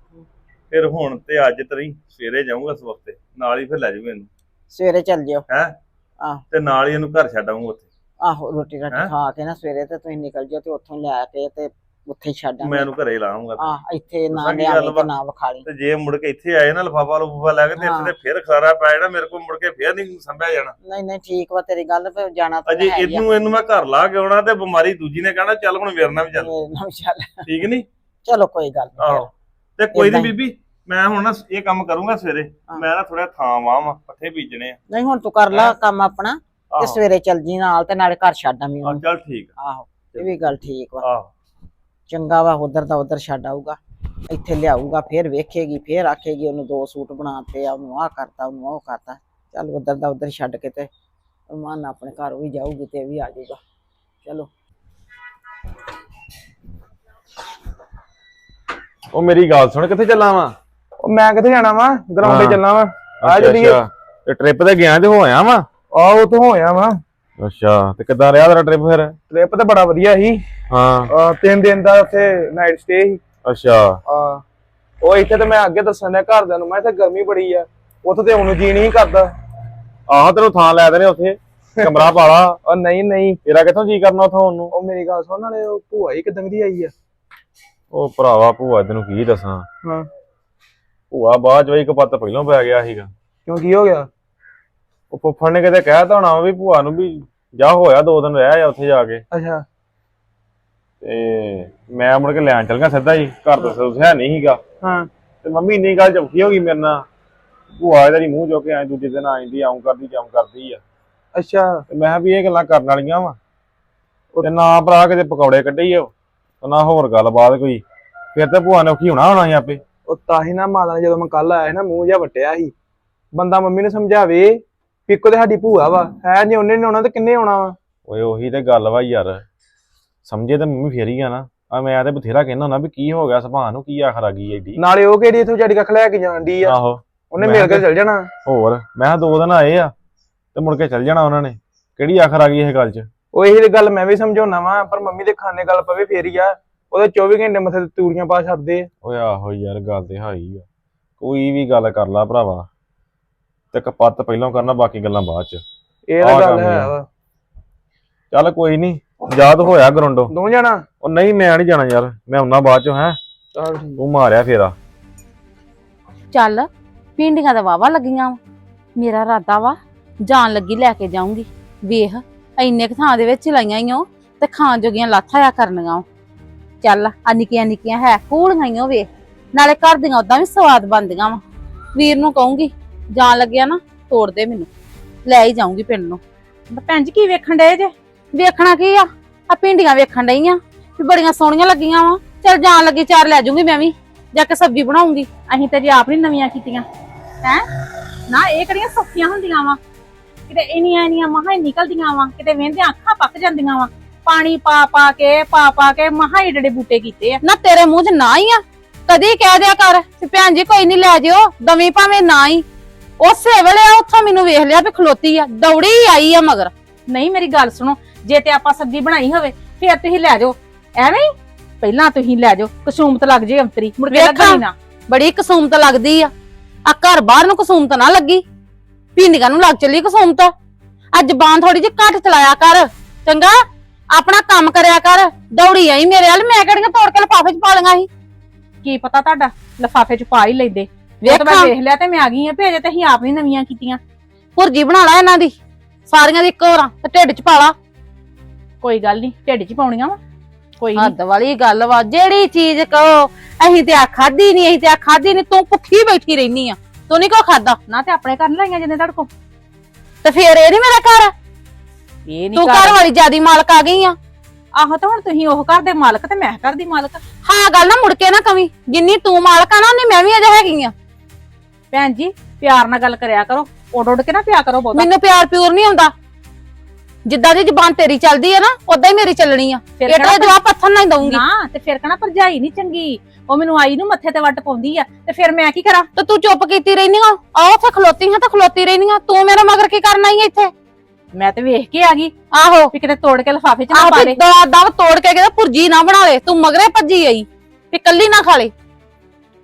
ਫਿਰ ਹੁਣ ਤੇ ਅੱਜ ਤਰੀ ਸਵੇਰੇ ਜਾਊਂਗਾ ਇਸ ਵਕਤੇ ਨਾਲ ਹੀ ਫਿਰ ਲੈ ਜਾਊਂਗਾ ਇਹਨੂੰ। ਸਵੇਰੇ ਚੱਲ ਜਿਓ। ਹੈ? ਆਹ। ਤੇ ਨਾਲ ਹੀ ਇਹਨੂੰ ਘਰ ਛੱਡ ਆਊਂਗਾ ਉੱਥੇ। ਆਹੋ ਰੋਟੀ ਰਾਟੀ ਹੈਂ? ਖਾ ਕੇ ਨਾ ਸਵੇਰੇ ਤੇ ਤੁਸੀਂ ਨਿਕਲ ਜਿਓ ਤੇ ਉੱਥੋਂ ਲੈ ਕੇ ਤੇ ਉੱਥੇ ਮੈਂ ਇਹਨੂੰ ਘਰੇ ਲਾਉਂਗਾ ਆਹ ਇੱਥੇ ਨਾ ਦੱਸਾਂ ਕੀ ਲਿਆਵੇਂ ਤੇ ਵਾ? ਨਾ ਵਿਖਾਲੀ ਤੇ ਜੇ ਮੁੜ ਕੇ ਇੱਥੇ ਆਏ ਨਾ ਲਫਾਫਾ ਲਫੂਫਾ ਲੈ ਕੇ ਤੇ ਹਾਂ। ਇੱਥੇ ਤੇ ਫਿਰ ਖਲਾਰਾ ਪੈ ਜਾਣਾ ਮੇਰੇ ਕੋਲ ਮੁੜ ਕੇ ਫਿਰ ਨਹੀਂ ਸੰਭਿਆ ਜਾਣਾ। ਨਹੀਂ ਨਹੀਂ ਠੀਕ ਵਾ ਤੇਰੀ ਗੱਲ ਤੇ ਜਾਣਾ ਤਾਂ ਅਜੇ ਹੈ ਹੀ ਆ। ਇਹਨੂੰ ਇਹਨੂੰ ਮੈਂ ਘਰ ਲਾ ਕੇ ਆਉਣਾ ਤੇ ਬਿਮਾਰੀ ਦੂਜੀ ਨੇ ਕਹਿਣਾ ਚੱਲ ਹੁਣ ਮੇਰੇ ਨਾਲ ਵੀ ਚੱਲ। ਮੇਰੇ ਨਾਲ ਚੱਲ। ਠੀਕ ਨਹੀਂ? ਚਲੋ ਕੋਈ ਗੱਲ ਨਹੀਂ ਆਹੋ। ਤੇ ਕੋਈ ਨਹੀਂ। ਬੀਬੀ ਮੈਂ ਹੁਣ ਨਾ ਇਹ ਕੰਮ ਕਰੂੰਗਾ ਸਵੇਰੇ। ਮੈਂ ਨਾ ਥੋੜਾ ਥਾਂ ਵਾਵਾਂ ਪੱਠੇ ਬੀਜਣੇ ਆ। ਨਹੀਂ ਹੁਣ ਤੂੰ ਕਰ ਲੈ? ਕੰਮ ਆਪਣਾ ਤੇ ਸਵੇਰੇ ਚੱਲ ਜੀ ਨਾਲ ਤੇ ਨਾਲੇ ਘਰ ਛੱਡ ਆਵੀਂ ਉਹਨੂੰ। ਚੱਲ ਠੀਕ ਆਹੋ ਇਹ ਵੀ ਗੱਲ ਠੀਕ ਵਾ। ਆਹ। ਚੰਗਾ ਵਾ ਉਧਰ ਦਾ ਉਧਰ ਛੱਡ ਆਊਗਾ। ਇੱਥੇ ਲਿਆਊਗਾ ਫਿਰ ਵੇਖੇਗੀ ਫਿਰ ਆਖੇਗੀ ਉਹਨੂੰ ਦੋ ਸੂਟ ਬਣਾਤੇ ਆ ਉਹਨੂੰ ਆਹ ਕਰਤਾ ਉਹਨੂੰ ਉਹ ਕਰਤਾ। ਚੱਲ ਉਧਰ ਦਾ ਉਧਰ ਛੱਡ ਕੇ ਤੇ ਮਨ ਆਪਣੇ ਘਰ ਵੀ ਜਾਊਗੀ ਤੇ ਵੀ ਆ ਜਾਊਗਾ। ਚਲੋ। ਉਹ ਮੇਰੀ ਗੱਲ ਸੁਣ ਕਿੱਥੇ ਚੱਲਾਂ ਵਾ? ਉਹ ਮੈਂ ਕਿੱਥੇ ਜਾਣਾ ਵਾ? ਗਰਾਊਂਡੇ ਹਾਂ। ਚੱਲਣਾ ਵਾ। ਆ ਜਲੀਏ ਤੇ ਟ੍ਰਿਪ ਤੇ ਗਿਆ ਤੇ ਹੋ ਆਇਆ ਵਾ? ਆਹ ਉਥੋਂ ਹੋਇਆ ਵਾ। ਅੱਛਾ ਤੇ ਕਿੱਦਾਂ ਰਿਹਾ ਤੇਰਾ ਟ੍ਰਿਪ ਫਿਰ? ਟ੍ਰਿਪ ਤੇ ਬੜਾ ਵਧੀਆ ਸੀ। ਹਾਂ। ਤਿੰਨ ਦਿਨ ਦਾ ਉੱਥੇ ਨਾਈਟ ਸਟੇ ਸੀ। ਅੱਛਾ। ਆ ਉਹ ਇੱਥੇ ਤੇ ਮੈਂ ਅੱਗੇ ਦੱਸਣ ਡਿਆ ਘਰਦਿਆਂ ਨੂੰ ਮੈਂ ਇੱਥੇ ਗਰਮੀ ਬੜੀ ਆ। ਉੱਥੇ ਤੇ ਉਹਨੂੰ ਜੀ ਨਹੀਂ ਕਰਦਾ। ਆਹੋ ਤੈਨੂੰ ਥਾਂ ਲੈ ਦੇਣੇ ਉੱਥੇ। ਕਮਰਾ ਪਾਲਾ। [LAUGHS] ਉਹ ਨਹੀਂ ਨਹੀਂ। ਤੇਰਾ ਕਿੱਥੋਂ ਜੀ ਕਰਨਾ ਉਥੋਂ ਉਹਨੂੰ ਉਹ ਮੇਰੀ ਗੱਲ ਸੁਣ ਨਾਲੇ ਉਹ ਭੂਆ ਹੀ ਕਿਦਾਂ ਦੀ ਆਈ ਆ? ਉਹ ਭਰਾਵਾ ਭੂਆ ਤੈਨੂੰ ਕੀ ਦੱਸਾਂ? ਹਾਂ। ਭੂਆ ਬਾਅਦ ਚ ਵੀ ਇੱਕ ਪੱਤ ਪਹਿਲਾਂ ਪੈ ਗਿਆ ਸੀਗਾ। ਕਿਉਂ ਕੀ ਹੋ ਗਿਆ? ਉਹ ਫੁੱਫੜ ਨੇ ਕਿਤੇ ਕਹਿਤਾ ਹੋਣਾ ਵੀ ਭੂਆ ਨੂੰ ਵੀ ਜਾ ਹੋਇਆ ਦੋ ਦਿਨ ਰਹਿ ਜਾ ਉੱਥੇ ਜਾ ਕੇ। ਅੱਛਾ। ਤੇ ਮੈਂ ਮੁੜ ਕੇ ਲੈਣ ਚੱਲ ਗਿਆ ਸਿੱਧਾ ਹੀ ਘਰ ਤੋਂ ਸੋਚ ਹੈ ਨਹੀਂ ਸੀਗਾ। ਹਾਂ। ਤੇ ਮੰਮੀ ਇੰਨੀ ਗੱਲ ਚੌਕੀ ਹੋ ਗਈ ਮੇਰੇ ਨਾਲ। ਭੂਆ ਇਹਦਾ ਨਹੀਂ ਮੂੰਹ ਚੁੱਕ ਕੇ ਆਏ ਦੂਜੇ ਦਿਨ ਆ ਜਾਂਦੀ ਆਉਂ ਕਰਦੀ ਜਾਉਂ ਕਰਦੀ ਆ। ਅੱਛਾ। ਤੇ ਮੈਂ ਕਿਹਾ ਵੀ ਇਹ ਗੱਲਾਂ ਕਰਨ ਵਾਲੀਆਂ ਵਾ। ਤੇ ਨਾ ਭਰਾ ਕਿਤੇ ਪਕੌੜੇ ਕੱਢੀ ਓ ਤੇ ਨਾ ਹੋਰ ਗੱਲਬਾਤ ਕੋਈ। ਫਿਰ ਤੇ ਭੂਆ ਨੇ ਔਖੀ ਹੋਣਾ ਹੋਣਾ ਸੀ ਆਪੇ। ਉਹ ਤਾਂ ਹੀ ਨਾ ਮਾਤਾ ਨੇ ਜਦੋਂ ਮੈਂ ਕੱਲ ਆਇਆ ਸੀ ਨਾ ਮੂੰਹ ਜਿਹਾ ਵਟਿਆ ਸੀ। ਬੰਦਾ ਮੰਮੀ ਨੂੰ ਸਮਝਾਵੇ ਇੱਕੋ ਤੇ ਸਾਡੀ ਭੂਆ ਵਾ ਹੈ ਜੇ ਉਹਨੇ ਨੀ ਆਉਣਾ ਤੇ ਕਿੰਨੇ ਆਉਣਾ ਵਾ? ਓਏ ਉਹੀ ਤੇ ਗੱਲ ਵਾ ਯਾਰ। ਸਮਝੇ ਤੇ ਮੰਮੀ ਫੇਰ ਹੀ ਆ ਨਾ। ਆ ਮੈਂ ਤੇ ਬਥੇਰਾ ਕਹਿੰਦਾ ਹੁੰਦਾ ਵੀ ਕੀ ਹੋ ਗਿਆ ਸੁਭਾਅ ਨੂੰ ਕੀ ਆਖਰ ਆ ਗਈ ਏਡੀ। ਨਾਲੇ ਉਹ ਕਿਹੜੀ ਇਥੋਂ ਜੜੀ ਕੱਖ ਲੈ ਕੇ ਜਾਂਦੀ ਆ? ਆਹੋ। ਉਹਨੇ ਮਿਲ ਕੇ ਚੱਲ ਜਾਣਾ। ਹੋਰ ਮੈਂ ਕਿਹਾ ਦੋ ਦਿਨ ਆਏ ਆ ਤੇ ਮੁੜ ਕੇ ਚੱਲ ਜਾਣਾ ਉਹਨਾਂ ਨੇ। ਕਿਹੜੀ ਆਖਰ ਆ ਗਈ ਇਹ ਗੱਲ 'ਚ? ਉਹ ਇਹੀ ਗੱਲ ਮੈਂ ਵੀ ਸਮਝਾਉਣਾ ਵਾ ਪਰ ਮੰਮੀ ਦੇ ਖਾਣੇ ਗੱਲ ਪਵੇ ਫੇਰ ਹੀ ਆ। ਉਹਦੇ 24 ਘੰਟੇ ਮੱਥੇ ਤੇ ਤੂੜੀਆਂ ਪਾ ਛੱਡਦੇ ਆ। ਓਏ ਆਹੋ ਯਾਰ ਗੱਲ ਤੇ ਹਾਈ ਆ। ਕੋਈ ਵੀ ਗੱਲ ਕਰ ਲਾ ਭਰਾਵਾ। ਤੇ ਕਪੱਤ ਪਹਿਲਾਂ ਕਰਨਾ ਬਾਕੀ ਗੱਲਾਂ ਬਾਅਦ 'ਚ। ਇਹ ਤਾਂ ਆਹ ਗੱਲ ਕੰਮ ਹੈ ਆ। ਵਾ ਚੱਲ ਕੋਈ ਨਹੀਂ ਯਾਦ ਹੋਇਆ ਗਰੁੰਡੋ। ਦੋਵੇਂ ਜਾਣਾ? ਉਹ ਨਹੀਂ ਮੈਂ ਨਹੀਂ ਜਾਣਾ ਯਾਰ। ਮੈਂ ਉਹਨਾਂ ਬਾਅਦ 'ਚ ਹੈ। ਚੱਲ ਠੀਕ। ਤੂੰ ਮਾਰਿਆ ਫੇਰਾ। ਚੱਲ ਪਿੰਡੀਆਂ ਦਾ ਵਾਵਾ ਲੱਗੀਆਂ ਵਾ। ਮੇਰਾ ਇਰਾਦਾ ਵਾ ਜਾਣ ਲੱਗੀ ਲੈ ਕੇ ਜਾਊਂਗੀ। ਵੇਖ ਇੰਨੇ ਕੁ ਥਾਂ ਦੇ ਵਿੱਚ ਲਾਈਆਂ ਈ ਓ ਤੇ ਖਾਣ ਜੋਗੀਆਂ ਲਾਥਾ ਆ ਕਰਨੀਆਂ ਵਾ ਚੱਲ ਆ ਨਿੱਕੀਆਂ ਨਿੱਕੀਆਂ ਹੈ ਕੂਲੀਆਂ ਈ ਓ ਨਾਲੇ ਘਰ ਦੀਆਂ ਉਦਾਂ ਵੀ ਸਵਾਦ ਬਣਦੀਆਂ ਵਾ। ਵੀਰ ਨੂੰ ਕਹੂੰਗੀ ਜਾਣ ਲੱਗਿਆ ਨਾ ਤੋੜ ਦੇ ਮੈਨੂੰ। ਲੈ ਹੀ ਜਾਊਂਗੀ ਪਿੰਡ ਨੂੰ। ਭੈਣ ਜੀ ਕੀ ਵੇਖਣ ਡਏ ਜੇ? ਵੇਖਣਾ ਕੀ ਆ? ਆ ਪਿੰਡੀਆਂ ਵੇਖਣ ਡਈਆਂ ਵੀ ਬੜੀਆਂ ਸੋਹਣੀਆਂ ਲੱਗੀਆਂ ਵਾ। ਚੱਲ ਜਾਣ ਲੱਗੀ ਚਾਰ ਲੈ ਜਾਊਂਗੀ ਮੈਂ ਵੀ ਜਾ ਕੇ ਸਬਜ਼ੀ ਬਣਾਉਂਗੀ। ਅਸੀਂ ਤੇ ਜੀ ਆਪ ਨਹੀਂ ਨਵੀਆਂ ਕੀਤੀਆਂ। ਹੈ? ਨਾ ਇਹ ਕਿਹੜੀਆਂ ਸੌਖੀਆਂ ਹੁੰਦੀਆਂ ਵਾ? ਕਿਤੇ ਇੰਨੀਆਂ ਇੰਨੀਆਂ ਮਹਾਂ ਹੀ ਨਿਕਲਦੀਆਂ ਵਾ ਕਿਤੇ ਵੇਂਦੇ ਅੱਖਾਂ ਪੱਕ ਜਾਂਦੀਆਂ ਵਾ। ਪਾਣੀ ਪਾ ਪਾ ਕੇ ਪਾ ਪਾ ਕੇ ਮਹਾਂ ਹੀ ਡੜੇ ਬੂਟੇ ਕੀਤੇ ਆ। ਨਾ ਤੇਰੇ ਮੂੰਹ 'ਚ ਨਾ ਹੀ ਆ। ਕਦੀ ਕਹਿ ਦਿਆ ਕਰ ਕਿ ਭੈਣ ਜੀ ਕੋਈ ਨਹੀਂ ਲੈ ਜਿਓ ਦਵੀਂ ਭਾਵੇਂ ਨਾ ਹੀ। ਉਸੇ ਵੇਲੇ ਆ ਉੱਥੋਂ ਮੈਨੂੰ ਵੇਖ ਲਿਆ ਵੀ ਖਲੋਤੀ ਆ ਦੌੜੀ ਆਈ ਆ ਮਗਰ। ਨਹੀਂ ਮੇਰੀ ਗੱਲ ਸੁਣੋ ਜੇ ਤੇ ਆਪਾਂ ਸਬਜ਼ੀ ਬਣਾਈ ਹੋਵੇ ਫਿਰ ਤੁਸੀਂ ਲੈ ਜਾਓ। ਐਵੇਂ ਹੀ ਪਹਿਲਾਂ ਤੁਸੀਂ ਲੈ ਜਾਓ ਕਸੂਮਤ ਲੱਗ ਜੇ ਅੰਤਰੀ ਮੁੜ ਕੇ। ਲੱਗਣੀ ਨਾ। ਬੜੀ ਕਸੂਮਤ ਲੱਗਦੀ ਆ। ਆ ਘਰ ਬਾਹਰ ਨੂੰ ਕਸੂਮਤ ਨਾ ਲੱਗੀ। ਭਿੰਡੀਆਂ ਨੂੰ ਲੱਗ ਚੱਲੀ ਕਸੂਮਤ ਆ ਜ਼ਬਾਨ ਥੋੜੀ ਜਿਹੀ ਘੱਟ ਚਲਾਇਆ ਕਰ ਚੰਗਾ? ਆਪਣਾ ਕੰਮ ਕਰਿਆ ਕਰ ਦੌੜੀ ਆਈ ਮੇਰੇ ਵੱਲ ਮੈਂ ਕਿਹੜੀਆਂ ਤੋੜ ਕੇ ਲਫਾਫੇ 'ਚ ਪਾ ਲਈਆਂ ਸੀ? ਕੀ ਪਤਾ ਤੁਹਾਡਾ ਲਫਾਫੇ ਚ ਪਾ ਹੀ ਲੈਂਦੇ ਤਾਂ ਮੈਂ ਵੇਖਾਂ। ਵੇਖ ਲਿਆ ਤੇ ਮੈਂ ਆ ਗਈ ਆ ਭੇਜੇ ਤੇ ਅਸੀਂ ਆਪ ਹੀ ਨਵੀਆਂ ਕੀਤੀਆਂ। ਭੁਰਜੀ ਬਣਾ ਲਾ ਇਹਨਾਂ ਦੀ ਸਾਰੀਆਂ ਦੀ ਇੱਕੋ ਵਾਰਾਂ ਤੇ ਢਿੱਡ 'ਚ ਪਾ ਲਾ। ਕੋਈ ਗੱਲ ਨਹੀਂ ਢਿੱਡ ਚ ਪਾਉਣੀਆਂ ਵਾ ਕੋਈ ਨਹੀਂ ਹੱਦ ਵਾਲੀ ਗੱਲ ਵਾ ਜਿਹੜੀ ਚੀਜ਼ ਕਹੋ ਅਸੀਂ ਤੇ ਆ ਖਾਦੀ ਨਹੀਂ ਅਸੀਂ ਤੇ ਆ ਖਾਦੀ ਨਹੀਂ ਤੂੰ ਭੁੱਖੀ ਬੈਠੀ ਰਹਿਨੀ ਆ। ਤੂੰ ਨਹੀਂ ਕੋ ਖਾਦਾ ਨਾ ਤੇ ਆਪਣੇ ਘਰ ਨੀ ਲਾਈਆਂ ਜਿੰਨੇ ਤੁਹਾਡੇ ਕੋਲ। ਤੇ ਫੇਰ ਇਹ ਨਹੀਂ ਮੇਰਾ ਘਰ? ਇਹ ਤੂੰ ਘਰ। ਵਾਲੀ ਜਿਆਦੀ ਮਾਲਕ ਆ ਗਈ ਆ। ਆਹੋ ਤਾਂ ਹੁਣ ਤੁਸੀਂ ਉਹ ਘਰ ਦੇ ਮਾਲਕ ਤੇ ਮੈਂ ਘਰ ਦੀ ਮਾਲਕ। ਹਾਂ ਗੱਲ ਨਾ ਮੁੜ ਕੇ ਨਾ ਕਵੀ। ਜਿੰਨੀ ਤੂੰ ਮਾਲਕ ਆ ਨਾ ਉਨੀ ਮੈਂ ਵੀ ਅਜੇ ਹੈਗੀ ਆ। ਭੈਣ ਜੀ ਪਿਆਰ ਨਾਲ ਗੱਲ ਕਰਿਆ ਕਰੋ। ਉੱਡ ਉੱਡ ਕੇ ਨਾ ਪਿਆ ਕਰੋ ਬਹੁਤਾ। ਮੈਨੂੰ ਪਿਆਰ ਪਿਓਰ ਨਹੀਂ ਆਉਂਦਾ। ਜਿੱਦਾਂ ਦੀ ਜ਼ਬਾਨ ਤੇਰੀ ਚੱਲਦੀ ਆ ਨਾ ਉਦਾਂ ਹੀ ਮੇਰੀ ਚੱਲਣੀ ਆ। ਫਿਰ ਇਹ ਤਾਂ ਕਿਹੜਾ- ਜਵਾਬ ਪੱਥਰ ਨਹੀਂ ਦਊਂਗੀ। ਨਾ ਤੇ ਫਿਰ ਕਹਣਾ ਭਰਜਾਈ ਨਹੀਂ ਚੰਗੀ? ਉਹ ਮੈਨੂੰ ਆਈ ਨੂੰ ਮੱਥੇ ਤੇ ਵੱਟ ਪਾਉਂਦੀ ਆ ਤੇ ਫਿਰ ਮੈਂ ਕੀ ਕਰਾਂ? ਤੇ ਤੂੰ ਚੁੱਪ ਕੀਤੀ ਰਹਿਨੀ ਆ ਆ ਉੱਥੇ ਖਲੋਤੀ ਹਾਂ ਤਾਂ ਖਲੋਤੀ ਰਹਿਨੀ ਆ ਤੂੰ ਮੇਰੇ ਮਗਰ ਕੀ ਕਰਨ ਆਈ ਆ ਇੱਥੇ? ਮੈਂ ਤੇ ਵੇਖ ਕੇ ਆ ਗਈ ਆਹੋ ਵੀ ਕਿਤੇ ਤੋੜ ਕੇ ਲਫਾਫੇ ਚ ਨਾ ਪਾ ਵੀ ਦੇ। ਦਵਾ ਤੋੜ ਕੇ ਕਿਤੇ ਭੁਰਜੀ ਨਾ ਬਣਾ ਲੈ ਤੂੰ ਮਗਰੇ ਭੱਜੀ ਆਈ ਵੀ ਕੱਲੀ ਨਾ ਖਾ ਲੈ।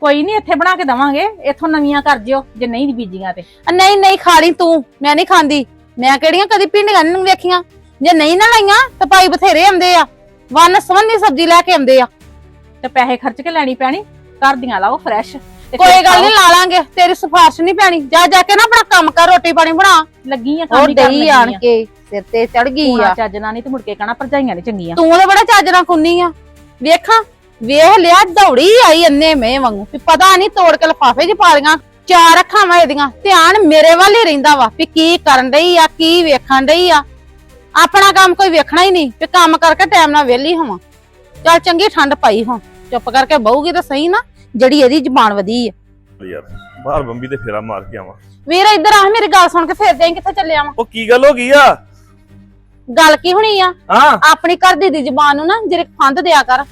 ਕੋਈ ਨਹੀਂ ਇੱਥੇ ਬਣਾ ਕੇ ਦਵਾਂਗੇ ਇੱਥੋਂ ਨਵੀਆਂ ਕਰ ਜਿਓ ਜੇ ਨਹੀਂ ਬੀਜੀਆਂ ਤੇ। ਆ ਨਹੀਂ ਨਹੀਂ ਖਾ ਲਈ ਤੂੰ ਮੈਂ ਨਹੀਂ ਖਾਂਦੀ। ਮੈਂ ਕਿਹੜੀਆਂ ਕਦੀ ਭਿੰਡੀਆਂ ਨਹੀਂ ਵੇਖੀਆਂ। ਜੇ ਨਹੀਂ ਨਾ ਲਾਈਆਂ ਤਾਂ ਭਾਈ ਬਥੇਰੇ ਆਉਂਦੇ ਆ। ਵਨ ਸਵੰਨੀ ਸਬਜ਼ੀ ਲੈ ਕੇ ਆਉਂਦੇ ਆ। ਤੇ ਪੈਸੇ ਖਰਚ ਕੇ ਲੈਣੀ ਪੈਣੀ ਘਰ ਦੀਆਂ ਲਾਓ ਫਰੈਸ਼ ਕੋਈ ਗੱਲ ਨਹੀਂ ਲਾ ਲਾਂਗੇ ਤੇਰੀ ਸਿਫਾਰਿਸ਼ ਨਹੀਂ ਪੈਣੀ। ਜਾ ਜਾ ਕੇ ਨਾ ਆਪਣਾ ਕੰਮ ਕਰ ਰੋਟੀ ਪਾਣੀ ਬਣਾ। ਲੱਗੀ ਆ ਕੰਮ ਹੀ ਕਰਨ ਆਣ ਲੱਗੀ ਆ। ਕੇ ਸਿਰ ਤੇ ਚੜ ਗਈ ਆ। ਚੱਜ ਨਾਲ ਨਹੀਂ ਤੇ ਮੁੜ ਕੇ ਕਹਣਾ ਭਰਜਾਈਆਂ ਨੇ ਚੰਗੀਆਂ। ਤੂੰ ਤਾਂ ਬੜਾ ਚੱਜ ਨਾਲ ਖੁੰਨੀ ਆ। ਵੇਖਾਂ ਵੇਖ ਲਿਆ ਦੌੜੀ ਆਈ ਅੰਨੇ ਮੈਂ ਵਾਂਗੂ। ਵੀ ਪਤਾ ਨਹੀਂ ਤੋੜ ਕੇ ਲਫਾਫੇ 'ਚ ਪਾ ਲੀਆਂ ਚਾਰ ਅੱਖਾਂ ਵਾ ਇਹਦੀਆਂ। ਧਿਆਨ ਮੇਰੇ ਵੱਲ ਹੀ ਰਹਿੰਦਾ ਵਾ ਵੀ ਕੀ ਕਰਨ ਡਈ ਆ ਕੀ ਵੇਖਣ ਡਈ ਆ। ਆਪਣਾ ਕੰਮ ਕੋਈ ਵੇਖਣਾ ਹੀ ਨਹੀਂ ਵੀ ਕੰਮ ਕਰਕੇ ਟਾਈਮ ਨਾਲ ਵਿਹਲੀ ਹੋਵਾਂ। ਚੱਲ ਚੰਗੀ ਠੰਡ ਪਾਈ ਹੁਣ ਚੁੱਪ ਕਰਕੇ ਬਹੂਗੀ ਤਾਂ ਸਹੀ ਨਾ ਜਿਹੜੀ ਇਹਦੀ ਜ਼ਬਾਨ ਵਧੀ ਆ। ਯਾਰ ਬਾਹਰ ਬੰਬੀ ਤੇ ਫੇਰਾ ਮਾਰ ਕੇ ਆਵਾਂ। ਵੀਰ ਇੱਧਰ ਆ ਮੇਰੀ ਗੱਲ ਸੁਣ ਕੇ ਫੇਰ ਜਾਈਂ ਕਿੱਥੇ ਚੱਲਿਆ ਵਾ ਉਹ ਕੀ ਗੱਲ ਹੋ ਗਈ ਆ? ਗੱਲ ਕੀ ਹੋਣੀ ਆ? ਹਾਂ। ਆਪਣੀ ਘਰ ਦੀ ਦੀ ਜ਼ਬਾਨ ਨੂੰ ਨਾ ਜਿਹੜੇ ਫੰਦ ਦਿਆ ਕਰ।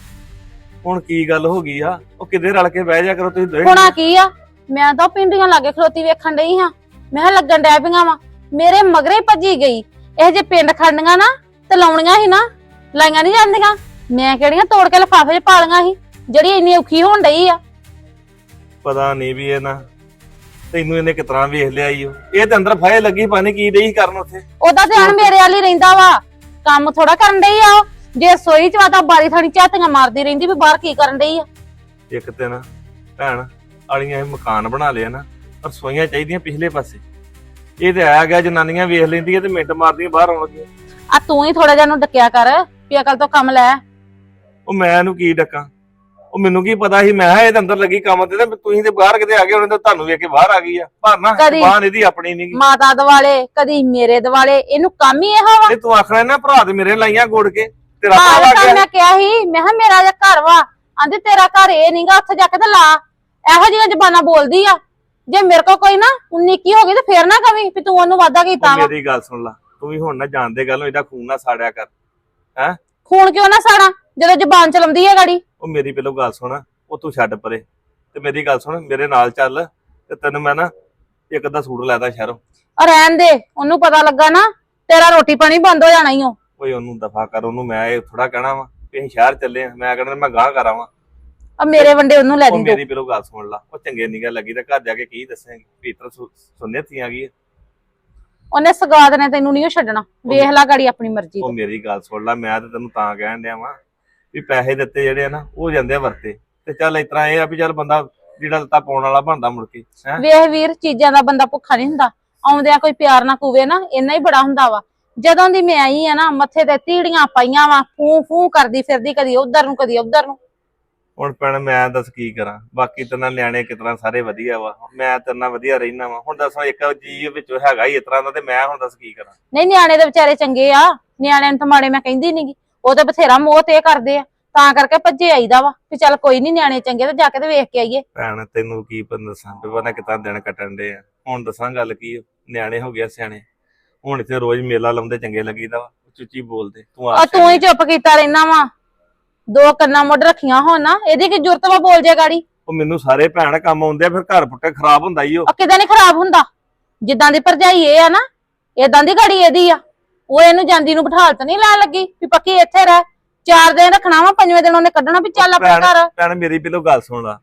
ਹੁਣ ਕੀ ਗੱਲ ਹੋ ਗਈ ਆ? ਉਹ ਕਿਤੇ ਰਲ ਕੇ ਬਹਿ ਜਾ ਕਰੋ ਤੁਸੀਂ ਦੋਵੇਂ ਹੋਣਾ ਕੀ ਆ? ਮੈਂ ਤਾਂ ਪਿੰਡੀਆਂ ਲਾਗੇ ਖਲੋਤੀ ਵੇਖਣ ਡਈ ਹਾਂ। ਮੈਂ ਕਿਹਾ ਲੱਗਣ ਡੈ ਪਈਆਂ ਵਾ। ਮੇਰੇ ਮਗਰੇ ਹੀ ਭੱਜੀ ਗਈ। ਇਹ ਜੇ ਪਿੰਡ ਖੜਨੀਆਂ ਨਾ ਤੇ ਲਾਉਣੀਆਂ ਸੀ ਨਾ। ਲਾਈਆਂ ਨਹੀਂ ਜਾਂਦੀਆਂ। ਮੈਂ ਕਿਹੜੀਆਂ ਤੋੜ ਕੇ ਲਫਾਫੇ 'ਚ ਪਾ ਲਈਆਂ ਸੀ? ਜਿਹੜੀ ਇੰਨੀ ਔਖੀ ਹੋਣ ਡਈ ਆ। ਪਤਾ ਨਹੀਂ ਵੀ ਇਹ ਨਾ ਤੈਨੂੰ ਇਹਨੇ ਕਿਤਨਾ ਵੇਖ ਲਿਆ ਈ ਓ। ਇਹ ਤੇ ਅੰਦਰ ਫਾਇ ਲੱਗੀ ਪਾਣੀ ਕੀ ਰਹੀ ਕਰਨ ਉੱਥੇ। ਉਹਦਾ ਧਿਆਨ ਮੇਰੇ ਵਾਲੀ ਰਹਿੰਦਾ ਵਾ। ਕੰਮ ਥੋੜਾ ਕਰਨ ਡਈ ਆ ਉਹ। ਜੇ ਸੋਈ 'ਚ ਵਾ ਤਾਂ ਬਾਰੀ ਥਾਣੀ ਝਾਤੀਆਂ ਮਾਰਦੀ ਰਹਿੰਦੀ ਵੀ ਬਾਹਰ ਕੀ ਕਰਨ ਡਈ ਆ। ਇੱਕ ਤੇ ਨਾ ਭੈਣ ਆਲੀਆਂ ਇਹ ਮਕਾਨ ਬਣਾ ਲਿਆ ਨਾ ਰਸੋਈਆਂ ਚਾਹੀਦੀਆਂ ਪਿਛਲੇ ਪਾਸੇ। ਇਹ ਤੇ ਆਇਆ ਗਿਆ ਜਨਾਨੀਆਂ ਵੇਖ ਲੈਂਦੀਆਂ ਤੇ ਮਿੰਟ ਮਾਰਦੀਆਂ ਬਾਹਰ ਆਉਣਗੀਆਂ ਆ ਤੂੰ ਹੀ ਥੋੜਾ ਜਿਹਾ ਨੂੰ ਡੱਕਿਆ ਕਰ ਵੀ ਅਕਲ ਤੋਂ ਕੰਮ ਲੈ। ਉਹ ਮੈਂ ਇਹਨੂੰ ਕੀ ਡੱਕਾਂ? ਉਹ ਮੈਨੂੰ ਕੀ ਪਤਾ ਸੀ ਮੈਂ ਕਿਹਾ ਇਹ ਤਾਂ ਅੰਦਰ ਲੱਗੀ ਕੰਮ ਤੇ ਤੇ ਤੁਸੀਂ ਤੇ ਬਾਹਰ ਕਿਤੇ ਆ ਗਏ ਉਹਨੇ ਤਾਂ ਤੁਹਾਨੂੰ ਵੇਖ ਕੇ ਬਾਹਰ ਆ ਗਈ ਆ। ਪਰ ਨਾ ਕਦੀ- ਜ਼ਬਾਨ ਇਹਦੀ ਆਪਣੀ ਨਹੀਂ ਮਾਤਾ ਦਿਵਾਲੇ ਕਦੀ ਮੇਰੇ ਦਿਵਾਲੇ ਇਹਨੂੰ ਕੰਮ ਹੀ ਇਹੋ ਵਾ। ਇਹ ਤੂੰ ਆਖਣਾ ਨਾ ਭਰਾ ਤੇ ਮੇਰੇ ਲਾਈਆਂ ਗੋੜ ਕੇ ਤੇਰਾ ਭਰਾ ਘਰ ਆ ਤਾਂ ਗਿਆ। ਮੈਂ ਕਿਹਾ ਸੀ ਮੈਂ ਕਿਹਾ ਮੇਰਾ ਜਿਹਾ ਘਰ ਵਾ। ਆਂਦੇ ਤੇਰਾ ਘਰ ਇਹ ਨਹੀਂਗਾ ਉੱਥੇ ਜਾ ਕੇ ਤੇ ਲਾ। ਇਹੋ ਜਿਹੀਆਂ ਜ਼ਬਾਨਾਂ ਬੋਲਦੀ ਆ। ਜੇ ਮੇਰੇ ਕੋ ਕੋਈ ਨਾ ਨਿੱਕੀ ਹੋ ਗਈ ਤੇ ਫੇਰ ਨਾ ਕਵੀ ਵੀ ਤੂੰ ਉਹਨੂੰ ਵਾਦਾ ਕੀਤਾ ਉਹ ਵਾ। ਮੇਰੀ ਗੱਲ ਸੁਣ ਲੈ ਤੂੰ ਵੀ ਹੁਣ ਨਾ ਜਾਣਦੇ ਗੱਲ ਨੂੰ ਇਹਦਾ ਖੂਨ ਨਾ ਸਾੜਿਆ ਕਰ। ਖੂਨ ਕਿਉਂ ਨਾ ਸਾੜਾ? ਜਦੋਂ ਜ਼ਬਾਨ ਚਲਾਉਂਦੀ ਹੈ ਗਾੜੀ। ਉਹ ਮੇਰੀ ਪਹਿਲਾਂ ਗੱਲ ਸੁਣ ਉਹ ਤੂੰ ਛੱਡ ਪਰੇ। ਤੇ ਮੇਰੀ ਗੱਲ ਸੁਣ ਮੇਰੇ ਨਾਲ ਚੱਲ। ਤੇ ਤੈਨੂੰ ਮੈਂ ਨਾ ਇੱਕ ਅੱਧਾ ਸੂਟ ਲੈਦਾ ਸ਼ਹਿਰੋਂ। ਔਰ ਰਹਿਣ ਦੇ ਉਹਨੂੰ ਪਤਾ ਲੱਗਾ ਨਾ ਤੇਰਾ ਰੋਟੀ ਪਾਣੀ ਬੰਦ ਹੋ ਜਾਣਾ ਹੀ ਉਹ ਓਏ ਉਹਨੂੰ ਦਫਾ ਕਰ ਉਹਨੂੰ ਮੈਂ ਇਹ ਥੋੜਾ ਕਹਿਣਾ ਵਾ ਕਿ ਅਸੀਂ ਸ਼ਹਿਰ ਚੱਲੇ ਆ। ਮੈਂ ਕਹਿਣਾ ਮੈਂ ਗਾਹ ਕਰਾਵਾਂ ਆ ਮੇਰੇ ਵੰਡੇ ਉਹਨੂੰ ਲੈ ਉਹ ਦੀ ਮੇਰੀ ਪਹਿਲਾਂ ਗੱਲ ਸੁਣ ਲਾ। ਉਹ ਚੰਗੇ ਨਹੀਂ ਗੱਲ ਲੱਗੀ ਤੇ ਘਰ ਜਾ ਕੇ ਕੀ ਦੱਸਾਂਗੇ? ਪੀਤਰ ਸੁਣਨੇ ਤੀ ਆ ਗਈ ਉਹਨੇ ਸਗਾਤ ਨੇ ਤੈਨੂੰ ਨਹੀਂ ਛੱਡਣਾ। ਵੇਖ ਲੈ ਗਾੜੀ ਆਪਣੀ ਮਰਜ਼ੀ ਉਹ ਮੇਰੀ ਗੱਲ ਸੁਣ ਲੈ ਮੈਂ ਤੇ ਤੈਨੂੰ ਤਾਂ ਕਹਿਣ ਡਿਆ ਵਾਂ ਵੀ ਪੈਸੇ ਦਿੱਤੇ ਜਿਹੜੇ ਆ ਨਾ ਉਹ ਜਾਂਦੇ ਆ ਵਰਤੇ। ਤੇ ਚੱਲ ਇਸ ਤਰ੍ਹਾਂ ਇਹ ਆ ਵੀ ਚੱਲ ਬੰਦਾ ਜਿਹੜਾ ਲੱਤਾ ਪਾਉਣ ਵਾਲਾ ਬਣਦਾ ਮੁੜ ਕੇ ਹੈ? ਵੇਖ ਵੀਰ ਚੀਜ਼ਾਂ ਦਾ ਬੰਦਾ ਭੁੱਖਾ ਨਹੀਂ ਹੁੰਦਾ। ਆਉਂਦਿਆਂ ਕੋਈ ਪਿਆਰ ਨਾ ਕੂਵੇ ਨਾ ਇੰਨਾ ਹੀ ਬੜਾ ਹੁੰਦਾ ਵਾ। ਜਦੋਂ ਦੀ ਮੈਂ ਆਈ ਆ ਨਾ ਮੱਥੇ ਤੇ ਤੀੜੀਆਂ ਪਾਈਆਂ ਵਾ ਫੂ ਫੂ ਕਰਦੀ ਫਿਰਦੀ ਕਦੀ ਉਧਰ ਨੂੰ ਕਦੀ ਉਧਰ ਨੂੰ। ਹੁਣ ਭੈਣ ਮੈਂ ਦੱਸ ਕੀ ਕਰਾਂ? ਬਾਕੀ ਤਾਂ ਨਿਆਣੇ ਕਿਤਨਾ ਸਾਰੇ ਵਧੀਆ ਵਾ। ਮੈਂ ਤੇਰੇ ਨਾਲ ਵਧੀਆ ਰਹਿਣਾ ਵਾ। ਹੁਣ ਦੱਸੋ ਇੱਕ ਜੀ ਵਿੱਚੋਂ ਹੈਗਾ ਹੀ ਇਸ ਤਰ੍ਹਾਂ ਦਾ ਤੇ ਮੈਂ ਹੁਣ ਦੱਸ ਕੀ ਕਰਾਂ? ਨਹੀਂ ਨਿਆਣੇ ਦੇ ਵਿਚਾਰੇ ਚੰਗੇ ਆ। ਨਿਆਣਿਆਂ ਨੂੰ ਤਾਂ ਮਾੜੇ ਮੈਂ ਕਹਿੰਦੀ ਨਹੀਂਗੀ ਉਹ ਤੇ ਬਥੇਰਾ ਮੋਹ ਤੇ ਕਰਦੇ ਆ। ਤਾਂ ਕਰਕੇ ਭੱਜੇ ਆਈਦਾ ਵਾ ਵੀ ਚੱਲ ਕੋਈ ਨਹੀਂ ਨਿਆਣੇ ਚੰਗੇ ਤੇ ਜਾ ਕੇ ਤੇ ਵੇਖ ਕੇ ਆਈਏ। ਭੈਣ ਤੈਨੂੰ ਕੀ ਪਤਾ ਦੱਸਾਂ ਵੀ ਪਤਾ ਕਿਤਾ ਦਿਨ ਕੱਟਣ ਦੇ ਆ। ਹੁਣ ਦੱਸਾਂ ਗੱਲ ਕੀ ਆ, ਨਿਆਣੇ ਹੋ ਗਿਆ ਸਿਆਣੇ। ਹੁਣ ਇੱਥੇ ਰੋਜ਼ ਮੇਲਾ ਲਾਉਂਦੇ ਚੰਗੇ ਲੱਗੀਦਾ ਵਾ। ਉੱਚੀ ਬੋਲਦੇ। ਤੂੰ ਆ ਤੂੰ ਹੀ ਚੁੱਪ ਕੀਤਾ ਰਹਿਣਾ ਵਾ। ਦੋ ਕੰਨਾਂ ਮੁੱਢ ਰੱਖੀਆਂ ਹੋਣ ਨਾ ਇਹਦੀ ਕੀ ਜ਼ਰੂਰਤ ਵਾ ਬੋਲ ਜੇ ਗਾੜੀ? ਉਹ ਮੈਨੂੰ ਸਾਰੇ ਭੈਣ ਕੰਮ ਆਉਂਦੇ ਆ ਫਿਰ ਘਰ ਪੁੱਟੇ ਖਰਾਬ ਹੁੰਦਾ ਈ ਉਹ। ਆ ਕਿਦਾਂ ਨਹੀਂ ਖਰਾਬ ਹੁੰਦਾ? ਜਿੱਦਾਂ ਦੀ ਭਰਜਾਈ ਇਹ ਆ ਨਾ ਇਦਾਂ ਦੀ ਗਾੜੀ ਇਹਦੀ ਆ। ਉਹ ਇਹਨੂੰ ਜਾਂਦੀ ਨੂੰ ਬਿਠਾਲ ਤਾਂ ਨਹੀਂ ਲੈਣ ਲੱਗੀ ਵੀ ਪੱਕੀ ਇੱਥੇ ਰਹਿ। ਚਾਰ ਦਿਨ ਰੱਖਣਾ ਵਾ ਪੰਜਵੇਂ ਦਿਨ ਉਹਨੇ ਕੱਢਣਾ ਵੀ ਚੱਲ ਆਪਣੇ ਭੈਣ- ਘਰ। ਭੈਣ ਮੇਰੀ ਪਹਿਲੋਂ ਗੱਲ ਸੁਣ ਲਾ।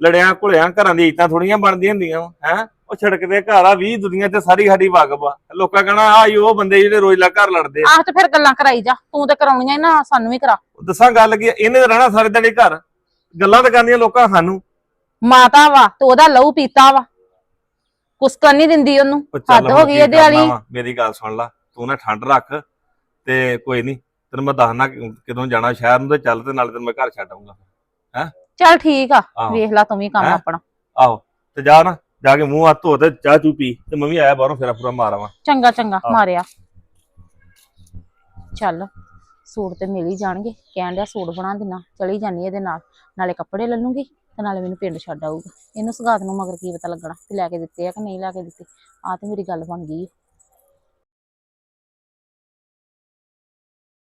ਲੜਿਆਂ ਘੁਲਿਆਂ ਘਰਾਂ ਦੀ ਇੱਟਾਂ ਥੋੜੀਆਂ ਬਣਦੀਆਂ ਹੁੰਦੀਆਂ ਹੈ? ਉਹ ਛੜਕ ਦੇ ਘਰ ਆ 20 ਦੁਨੀਆ ਤੇ ਸਾਰੀ ਸਾਡੀ ਵਾਕਬ ਆ। ਲੋਕਾਂ ਕਹਣਾ ਆ ਉਹ ਬੰਦੇ ਜਿਹੜੇ ਰੋਜ਼ ਲਾ ਘਰ ਲੜਦੇ ਆ। ਆਹ ਤੇ ਫਿਰ ਗੱਲਾਂ ਕਰਾਈ ਜਾ ਤੂੰ ਤੇ ਕਰਾਉਣੀਆਂ ਹੀ ਨਾ ਸਾਨੂੰ ਵੀ ਕਰਾ। ਦੱਸਾਂ ਗੱਲ ਕੀ ਆ, ਇਹਨੇ ਤਾਂ ਰਹਿਣਾ ਸਾਰੇ ਦਿਨ ਘਰ। ਗੱਲਾਂ ਤਾਂ ਕਰਨੀਆਂ ਲੋਕਾਂ ਸਾਨੂੰ। ਮਾਤਾ ਵਾ ਤੇ ਉਹਦਾ ਲਹੂ ਪੀਤਾ ਵਾ। ਕੁਛ ਕਰ ਨਹੀਂ ਦਿੰਦੀ ਉਹਨੂੰ। ਉਹ ਚੱਲ ਹੱਦ ਹੋ ਹੁਣ ਗਈ ਕੀ ਇਹਦੇ ਕਰਨਾ ਵਾਲੀ ਵਾ, ਮੇਰੀ ਗੱਲ ਸੁਣ ਲਾ ਤੂੰ ਨਾ ਠੰਡ ਰੱਖ ਤੇ ਕੋਈ ਨਹੀਂ ਤੈਨੂੰ ਮੈਂ ਦੱਸਣਾ ਕਿ- ਕਦੋਂ ਜਾਣਾ ਸ਼ਹਿਰ ਨੂੰ ਤੇ ਚੱਲ ਤੇ ਨਾਲੇ ਤੈਨੂੰ ਮੈਂ ਘਰ ਛੱਡ ਆਊਂਗਾ। ਚੱਲ ਠੀਕ ਆ ਆਹੋ। ਵੇਖ ਲਾ ਤੂੰ ਵੀ ਕੰਮ ਹੈਂ? ਆਪਣਾ। ਆਹੋ ਤੇ ਜਾ ਨਾ। ਜਾ ਕੇ ਮੂੰਹ ਹੱਥ ਧੋ ਤੇ ਚਾਹ ਚੂ ਪੀ ਤੇ ਮੈਂ ਵੀ ਆਇਆ ਬਾਹਰੋਂ ਫੇਰਾ ਪੂਰਾ ਮਾਰਾਵਾਂ ਚੰਗਾ ਚੰਗਾ ਆਹ। ਮਾਰਿਆ। ਚੱਲ ਸੂਟ ਤੇ ਮਿਲ ਹੀ ਜਾਣਗੇ। ਕਹਿਣ ਡਿਆ ਸੂਟ ਬਣਾ ਦੇਣਾ ਚਲੀ ਜਾਨੀ ਇਹਦੇ ਨਾਲ। ਨਾਲੇ ਕੱਪੜੇ ਲੈ ਲੂੰਗੀ ਤੇ ਨਾਲੇ ਮੈਨੂੰ ਪਿੰਡ ਛੱਡ ਆਊਗਾ। ਇਹਨੂੰ ਸਗਾਤ ਨੂੰ ਮਗਰ ਕੀ ਪਤਾ ਲੱਗਣਾ ਕਿ ਲੈ ਕੇ ਦਿੱਤੇ ਆ ਕਿ ਨਹੀਂ ਲੈ ਕੇ ਦਿੱਤੇ। ਆ ਤੇ ਮੇਰੀ ਗੱਲ ਬਣ ਗਈ